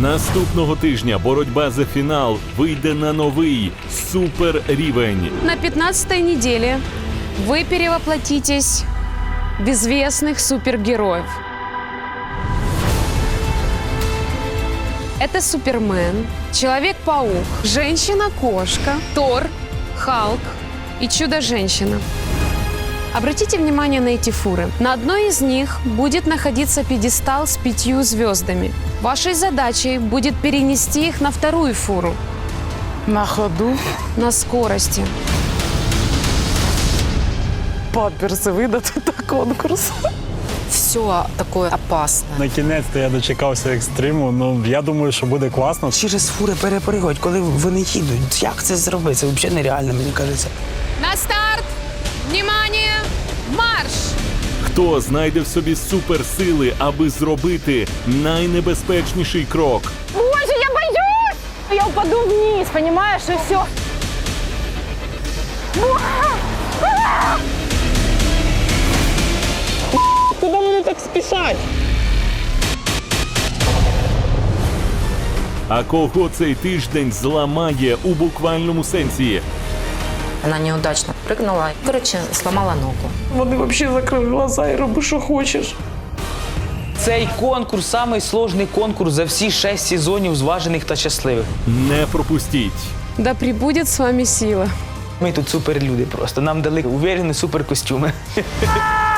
Наступного тижня боротьба за фінал вийде на новий суперрівень. На 15 неделе вы перевоплотитесь в известных супергероев. Это Супермен, Человек-паук, Женщина-кошка, Тор, Халк и Чудо-женщина. Обратите внимание на эти фуры. На одной из них будет находиться пьедестал с пятью звездами. Вашей задачей будет перенести их на вторую фуру На ходу на скорости. памперси видати на конкурс. Все такое опасное. На кінець я дочекався екстриму. Ну я думаю, що буде класно. Через фури перепригують, коли вони їдуть. Як це зробити? Це взагалі нереально, мені кажеться. На старт! Внимание! Марш! Хто знайде в собі суперсили, аби зробити найнебезпечніший крок? Боже, я боюсь! Я упаду вниз, понимаешь, и все. Куда вони так спішать? А кого цей тиждень зламає у буквальному сенсі? Она неудачно прыгнула. Короче, сломала ногу. Вони взагалі закрили глаза і роби, що хочеш. Цей конкурс самий сложний конкурс за всі шесть сезонів зважених та щасливих. Не пропустіть. Да прибудет с вами сила. Ми тут суперлюди просто. Нам дали уверені суперкостюми.